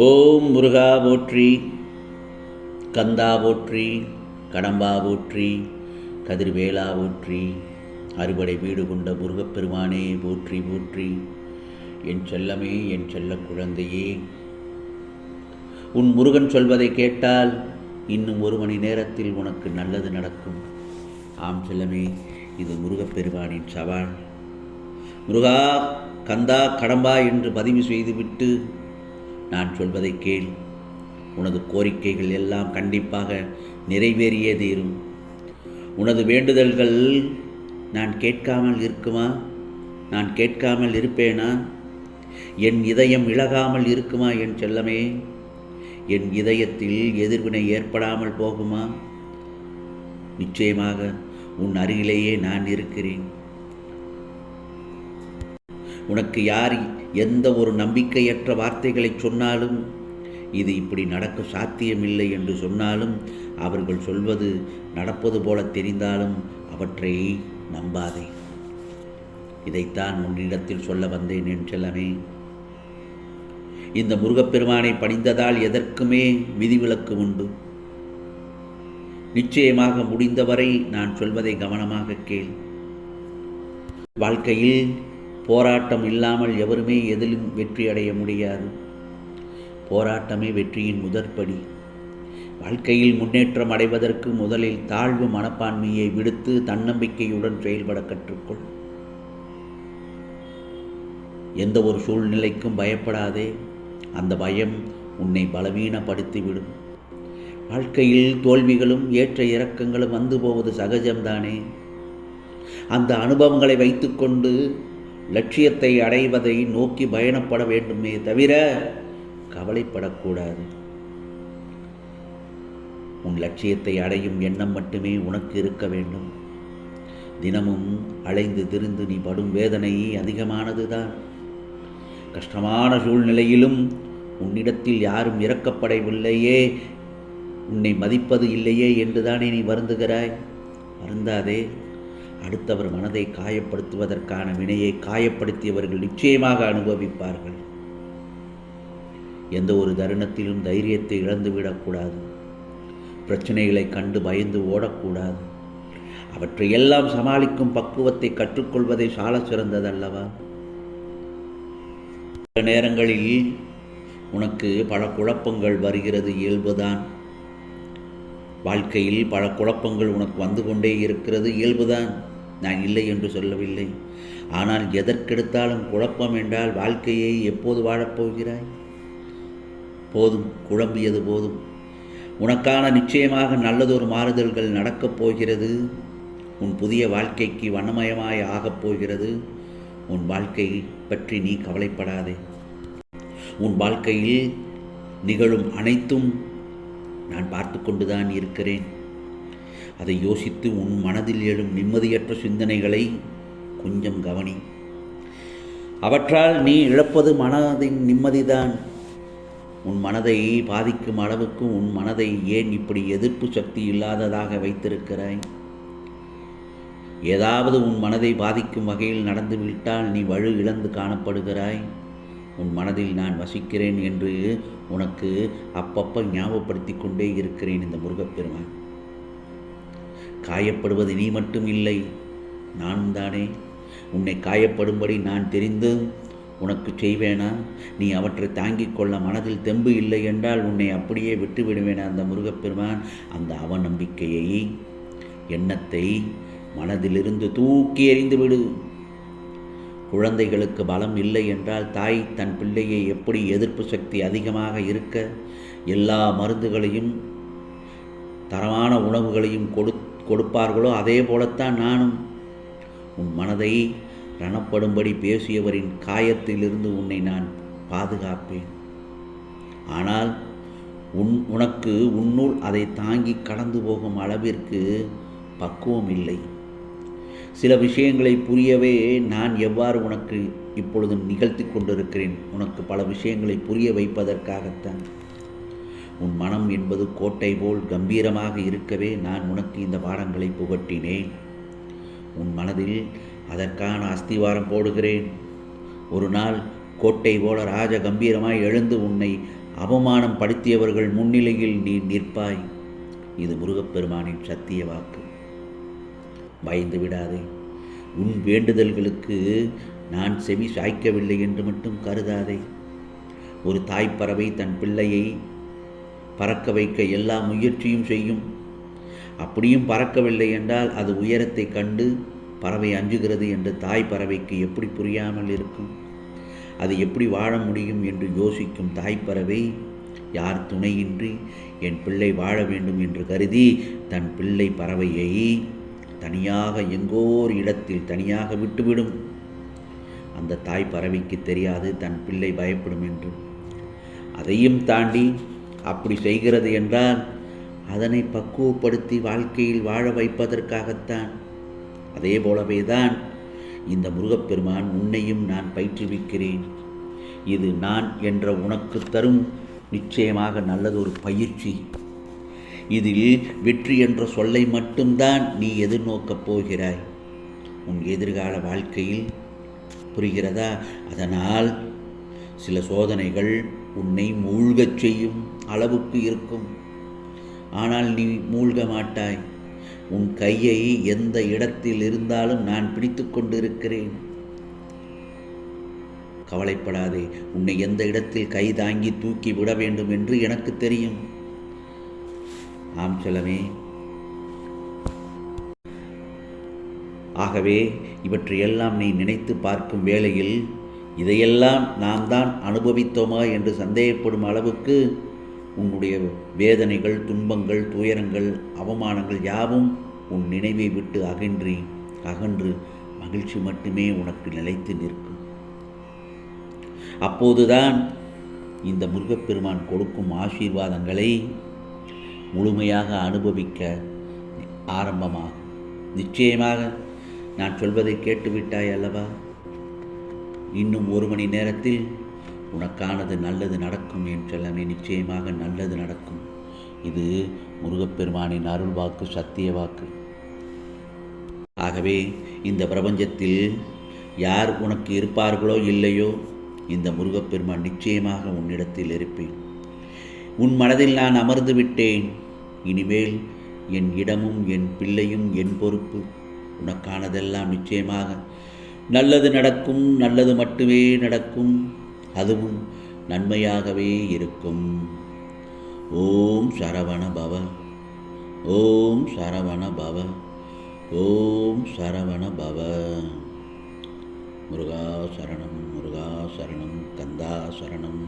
ஓம் முருகா போற்றி கந்தா போற்றி கடம்பா போற்றி கதிர்வேலா போற்றி அறுபடை வீடு கொண்ட முருகப்பெருமானே போற்றி போற்றி. என் செல்லமே என் செல்ல குழந்தையே உன் முருகன் சொல்வதை கேட்டால் இன்னும் ஒரு மணி நேரத்தில் உனக்கு நல்லது நடக்கும். ஆம் செல்லமே இது முருகப்பெருமானின் சவால். முருகா கந்தா கடம்பா என்று பதிவு செய்துவிட்டு நான் சொல்வதை கேள். உனது கோரிக்கைகள் எல்லாம் கண்டிப்பாக நிறைவேறியே தீரும். உனது வேண்டுதல்கள் நான் கேட்காமல் இருக்குமா? நான் கேட்காமல் இருப்பேனா? என் இதயம் இழகாமல் இருக்குமா என் செல்லமே? என் இதயத்தில் எதிர்வினை ஏற்படாமல் போகுமா? நிச்சயமாக உன் அருகிலேயே நான் இருக்கிறேன். உனக்கு யார் எந்த ஒரு நம்பிக்கையற்ற வார்த்தைகளை சொன்னாலும் இது இப்படி நடக்க சாத்தியமில்லை என்று சொன்னாலும் அவர்கள் சொல்வது நடப்பது போல தெரிந்தாலும் அவற்றை நம்பாதே. இதைத்தான் உன்னிடத்தில் சொல்ல வந்தேன் என் செல்லமே. இந்த முருகப்பெருமானை பணிந்ததால் எதற்குமே விதிவிலக்கு உண்டு. நிச்சயமாக முடிந்தவரை நான் சொல்வதை கவனமாக கேள். வாழ்க்கையில் போராட்டம் இல்லாமல் எவருமே எதிலும் வெற்றி அடைய முடியாது. போராட்டமே வெற்றியின் முதற்படி. வாழ்க்கையில் முன்னேற்றம் அடைவதற்கு முதலில் தாழ்வு மனப்பான்மையை விடுத்து தன்னம்பிக்கையுடன் செயல்பட கற்றுக்கொள். எந்த ஒரு சூழ்நிலைக்கும் பயப்படாதே. அந்த பயம் உன்னை பலவீனப்படுத்திவிடும். வாழ்க்கையில் தோல்விகளும் ஏற்ற இறக்கங்களும் வந்து போவது சகஜம்தானே. அந்த அனுபவங்களை வைத்துக்கொண்டு லட்சியத்தை அடைவதை நோக்கி பயணப்பட வேண்டுமே தவிர கவலைப்படக்கூடாது. உன் லட்சியத்தை அடையும் எண்ணம் மட்டுமே உனக்கு இருக்க வேண்டும். தினமும் அலைந்து திரிந்து நீ படும் வேதனை அதிகமானதுதான். கஷ்டமான சூழ்நிலையிலும் உன்னிடத்தில் யாரும் இறக்கப்படவில்லையே உன்னை மதிப்பது இல்லையே என்றுதானே நீ வருந்துகிறாய்? வருந்தாதே. அடுத்தவர் மனதை காயப்படுத்துவதற்கான வினையை காயப்படுத்தியவர்கள் நிச்சயமாக அனுபவிப்பார்கள். எந்த ஒரு தருணத்திலும் தைரியத்தை இழந்துவிடக்கூடாது. பிரச்சனைகளை கண்டு பயந்து ஓடக்கூடாது. அவற்றை எல்லாம் சமாளிக்கும் பக்குவத்தை கற்றுக்கொள்வதை சால சிறந்ததல்லவா? சில நேரங்களில் உனக்கு பல குழப்பங்கள் வருகிறது இயல்புதான். வாழ்க்கையில் பல குழப்பங்கள் உனக்கு வந்து கொண்டே இருக்கிறது இயல்புதான். நான் இல்லை என்று சொல்லவில்லை. ஆனால் எதற்கெடுத்தாலும் குழப்பம் என்றால் வாழ்க்கையை எப்போது வாழப்போகிறாய் போதும் குழம்பியது போதும். உனக்கான நிச்சயமாக நல்லதொரு மாறுதல்கள் நடக்கப் போகிறது. உன் புதிய வாழ்க்கைக்கு வண்ணமயமாய் ஆகப் போகிறது. உன் வாழ்க்கை பற்றி நீ கவலைப்படாதே. உன் வாழ்க்கையில் நிகழும் அனைத்தும் நான் பார்த்து கொண்டுதான் இருக்கிறேன். அதை யோசித்து உன் மனதில் எழும் நிம்மதியற்ற சிந்தனைகளை கொஞ்சம் கவனி. அவற்றால் நீ இழப்பது மனதின் நிம்மதிதான். உன் மனதை பாதிக்கும் அளவுக்கு உன் மனதை ஏன் இப்படி எதிர்ப்பு சக்தி இல்லாததாக வைத்திருக்கிறாய்? ஏதாவது உன் மனதை பாதிக்கும் வகையில் நடந்துவிட்டால் நீ வலு இழந்து காணப்படுகிறாய். உன் மனதில் நான் வசிக்கிறேன் என்று உனக்கு அப்பப்போ ஞாபகப்படுத்தி கொண்டே இருக்கிறேன் இந்த முருகப்பெருமான். காயப்படுவது நீ மட்டும் இல்லை. நானும் தானே. உன்னை காயப்படும்படி நான் தெரிந்து உனக்கு செய்வேனா? நீ அவற்றை தாங்கிக் கொள்ள மனதில் தெம்பு இல்லை என்றால் உன்னை அப்படியே விட்டுவிடுவேன் அந்த முருகப்பெருமான்? அந்த அவநம்பிக்கையை எண்ணத்தை மனதிலிருந்து தூக்கி எறிந்து விடு குழந்தைகளுக்கு பலம் இல்லை என்றால் தாய் தன் பிள்ளையை எப்படி எதிர்ப்பு சக்தி அதிகமாக இருக்க எல்லா மருந்துகளையும் தரமான உணவுகளையும் கொடுத்து கொடுப்பார்களோ அதே போலத்தான் நானும். உன் மனதை ரணப்படும்படி பேசியவரின் காயத்திலிருந்து உன்னை நான் பாதுகாப்பேன். ஆனால் உன் உனக்கு உன்னுள் அதை தாங்கி கடந்து போகும் அளவிற்கு பக்குவம் இல்லை. சில விஷயங்களை புரியவே நான் எவ்வாறு உனக்கு இப்பொழுது நிகழ்த்தி கொண்டிருக்கிறேன்? உனக்கு பல விஷயங்களை புரிய வைப்பதற்காகத்தான். உன் மனம் என்பது கோட்டை போல் கம்பீரமாக இருக்கவே நான் உனக்கு இந்த பாடங்களை புகட்டினேன். உன் மனதில் அதற்கான அஸ்திவாரம் போடுகிறேன். ஒரு நாள் கோட்டை போல ராஜ கம்பீரமாய் எழுந்து உன்னை அவமானம் படுத்தியவர்கள் முன்னிலையில் நீ நிற்பாய். இது முருகப்பெருமானின் சத்திய வாக்கு. பயந்து விடாதே. உன் வேண்டுதல்களுக்கு நான் செவி சாய்க்கவில்லை என்று மட்டும் கருதாதே. ஒரு தாய்ப்பறவை தன் பிள்ளையை பறக்க வைக்க எல்லா முயற்சியும் செய்யும். அப்படியும் பறக்கவில்லை என்றால் அது உயரத்தை கண்டு பறவை அஞ்சுகிறது என்று தாய் பறவைக்கு எப்படி புரியாமல் இருக்கும்? அது எப்படி வாழ முடியும் என்று யோசிக்கும் தாய்ப்பறவை யார் துணையின்றி என் பிள்ளை வாழ வேண்டும் என்று கருதி தன் பிள்ளை பறவையை தனியாக எங்கோர் இடத்தில் தனியாக விட்டுவிடும். அந்த தாய் பறவைக்கு தெரியாது தன் பிள்ளை பயப்படும் என்று. அதையும் தாண்டி அப்படி செய்கிறது என்றால் அதனை பக்குவப்படுத்தி வாழ்க்கையில் வாழ வைப்பதற்காகத்தான். அதே போலவே தான் இந்த முருகப்பெருமான் உன்னையும் நான் பயிற்றுவிக்கிறேன். இது நான் என்ற உனக்கு தரும் நிச்சயமாக நல்லதொரு பயிற்சி. இதில் வெற்றி என்ற சொல்லை மட்டும்தான் நீ எதிர்நோக்கப் போகிறாய். உன் எதிர்கால வாழ்க்கையில் புரிகிறதா? அதனால் சில சோதனைகள் உன்னை மூழ்கச் செய்யும். அளவுக்கு இருக்கும். ஆனால் நீ மூழ்க மாட்டாய். உன் கையை எந்த இடத்தில் இருந்தாலும் நான் பிடித்து கொண்டிருக்கிறேன். கவலைப்படாதே உன்னை எந்த இடத்தில் கை தாங்கி தூக்கி விட வேண்டும் என்று எனக்கு தெரியும். ஆம் செல்லமே. ஆகவே இவற்றையெல்லாம் நீ நினைத்து பார்க்கும் வேளையில் இதையெல்லாம் நாம் தான் அனுபவித்தோமா என்று சந்தேகப்படும் அளவுக்கு உன்னுடைய வேதனைகள் துன்பங்கள் துயரங்கள் அவமானங்கள் யாவும் உன் நினைவை விட்டு அகன்றி அகன்று மகிழ்ச்சி மட்டுமே உனக்கு நிலைத்து நிற்கும். அப்போதுதான் இந்த முருகப்பெருமான் கொடுக்கும் ஆசீர்வாதங்களை முழுமையாக அனுபவிக்க ஆரம்பமாகும். நிச்சயமாக நான் சொல்வதை கேட்டுவிட்டாய் அல்லவா? இன்னும் ஒரு மணி நேரத்தில் உனக்கானது நல்லது நடக்கும் என்று நிச்சயமாக நல்லது நடக்கும். இது முருகப்பெருமானின் அருள் வாக்கு சத்திய வாக்கு. ஆகவே இந்த பிரபஞ்சத்தில் யார் உனக்கு இருப்பார்களோ இல்லையோ இந்த முருகப்பெருமான் நிச்சயமாக உன்னிடத்தில் இருப்பேன். உன் மனதில் நான் அமர்ந்து விட்டேன். இனிமேல் என் இடமும் என் பிள்ளையும் என் பொறுப்பு உனக்கானதெல்லாம் நிச்சயமாக நல்லது நடக்கும் நல்லது மட்டுமே நடக்கும். அதுவும் நன்மையாகவே இருக்கும். ஓம் சரவண பவ ஓம் சரவண பவ ஓம் சரவண பவ முருகா சரணம் முருகா சரணம் கந்தா சரணம்.